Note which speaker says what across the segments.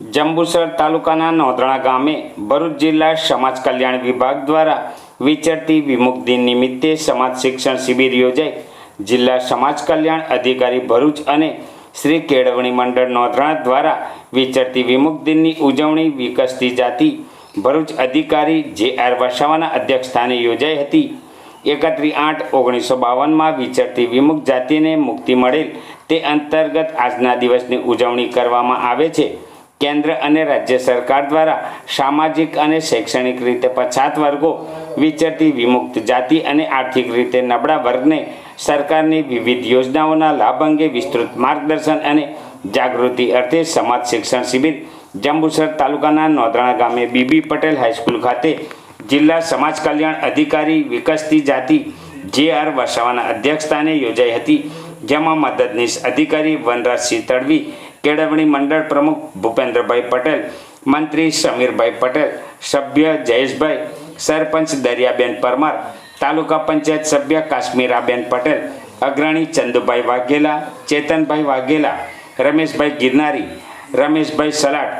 Speaker 1: જંબુસર તાલુકાના નોંધણા ગામે ભરૂચ જિલ્લા સમાજ કલ્યાણ વિભાગ દ્વારા વિચરતી વિમુખ દિન નિમિત્તે સમાજ શિક્ષણ શિબિર યોજાઈ. જિલ્લા સમાજ કલ્યાણ અધિકારી ભરૂચ અને શ્રી કેળવણી મંડળ નોંધણા દ્વારા વિચરતી વિમુખ દિનની ઉજવણી વિકસતી જાતિ ભરૂચ અધિકારી જે આર વસાવાના અધ્યક્ષસ્થાને યોજાઈ હતી. એકત્રીસ આઠ ઓગણીસો બાવનમાં વિચરતી વિમુખ જાતિને મુક્તિ મળેલ તે અંતર્ગત આજના દિવસની ઉજવણી કરવામાં આવે છે. કેન્દ્ર અને રાજ્ય સરકાર દ્વારા સામાજિક અને શૈક્ષણિક રીતે પછાત વર્ગો, વિચરતી વિમુક્ત જાતિ અને આર્થિક રીતે નબળા વર્ગને સરકારની વિવિધ યોજનાઓના લાભ અંગે વિસ્તૃત માર્ગદર્શન અને જાગૃતિ અર્થે સમાજ શિક્ષણ શિબિર જંબુસર તાલુકાના નોંધણા ગામે બીબી પટેલ હાઈસ્કૂલ ખાતે જિલ્લા સમાજ કલ્યાણ અધિકારી વિકસતી જાતિ જે આર વસાવાના અધ્યક્ષસ્થાને યોજાઈ હતી, જેમાં મદદનીશ અધિકારી વનરાજસિંહ તડવી કેળવણી મંડળ પ્રમુખ ભૂપેન્દ્રભાઈ પટેલ, મંત્રી સમીરભાઈ પટેલ, સભ્ય જયેશભાઈ, સરપંચ દરિયાબેન પરમાર, તાલુકા પંચાયત સભ્ય કાશ્મીરાબેન પટેલ, અગ્રણી ચંદુભાઈ વાઘેલા, ચેતનભાઈ વાઘેલા, રમેશભાઈ ગિરનારી, રમેશભાઈ સલાટ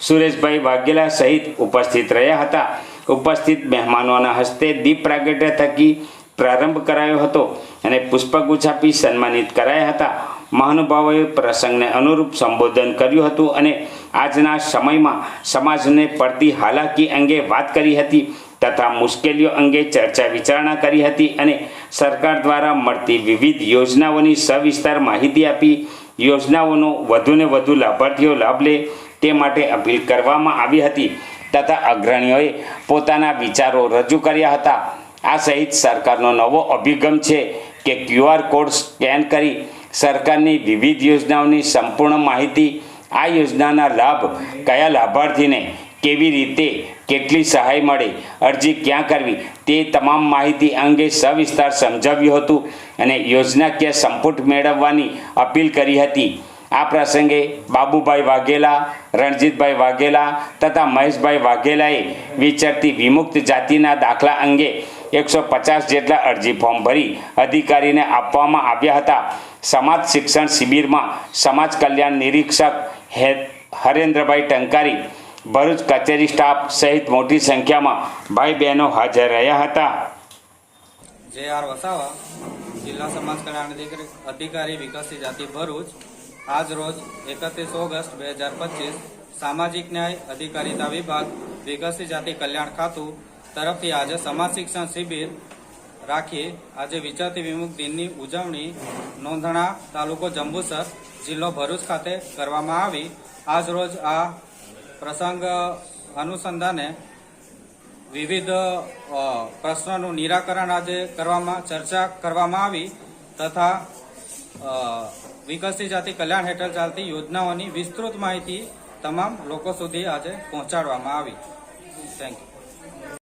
Speaker 1: સુરેશભાઈ વાઘેલા સહિત ઉપસ્થિત રહ્યા હતા. ઉપસ્થિત મહેમાનોના હસ્તે દીપ પ્રાગટ્ય થકી પ્રારંભ કરાયો હતો અને પુષ્પગુચ્છ આપી સન્માનિત કરાયા હતા. મહાનુભાવોએ પ્રસંગને અનુરૂપ સંબોધન કર્યું હતું અને આજના સમયમાં સમાજને પડતી હાલાકી અંગે વાત કરી હતી તથા મુશ્કેલીઓ અંગે ચર્ચા વિચારણા કરી હતી અને સરકાર દ્વારા મળતી વિવિધ યોજનાઓની સવિસ્તાર માહિતી આપી યોજનાઓનો વધુને વધુ લાભાર્થીઓ લાભ લે તે માટે અપીલ કરવામાં આવી હતી તથા અગ્રણીઓએ પોતાના વિચારો રજૂ કર્યા હતા. આ સહિત સરકારનો નવો અભિગમ છે કે ક્યુઆર કોડ સ્કેન કરી સરકારની વિવિધ યોજનાઓની સંપૂર્ણ માહિતી, આ યોજનાના લાભ કયા લાભાર્થીને કેવી રીતે કેટલી સહાય મળે, અરજી ક્યાં કરવી, તે તમામ માહિતી અંગે સવિસ્તાર સમજાવ્યું હતું અને યોજનાકીય સંપુટ મેળવવાની અપીલ કરી હતી. આ પ્રસંગે બાબુભાઈ વાઘેલા, રણજીતભાઈ વાઘેલા તથા મહેશભાઈ વાઘેલાએ વિચરતી વિમુક્ત જાતિના દાખલા અંગે એકસો પચાસ જેટલા અરજી ફોર્મ ભરી અધિકારીને આપવામાં આવ્યા હતા. સમાજ શિક્ષણ શિબિરમાં સમાજ કલ્યાણ નિરીક્ષક હરેન્દ્રભાઈ ટંકારી, ભરૂચ કચેરી સ્ટાફ સહિત મોટી સંખ્યામાં ભાઈ બહેનો હાજર રહ્યા હતા.
Speaker 2: જે આર વસાવા, જિલ્લા સમાજ કલ્યાણ અધિકારી અધિકારી વિકસિત જાતિ ભરૂચ, આજ રોજ એકત્રીસ ઓગસ્ટ બે હજાર પચીસ સામાજિક ન્યાય અધિકારીતા વિભાગ વિકસિત જાતિ કલ્યાણ ખાતું તરફથી આજે સમાજ શિક્ષણ શિબિર રાખી આજે વિચારતી વિમુખ દિનની ઉજવણી નોંધણા તાલુકો જંબુસર જિલ્લો ભરૂચ ખાતે કરવામાં આવી. આજ રોજ આ પ્રસંગ અનુસંધાને વિવિધ પ્રશ્નોનું નિરાકરણ આજે કરવામાં, ચર્ચા કરવામાં આવી તથા વિકસિત જાતિ કલ્યાણ હેઠળ ચાલતી યોજનાઓની વિસ્તૃત માહિતી તમામ લોકો સુધી આજે પહોંચાડવામાં આવી. Thank you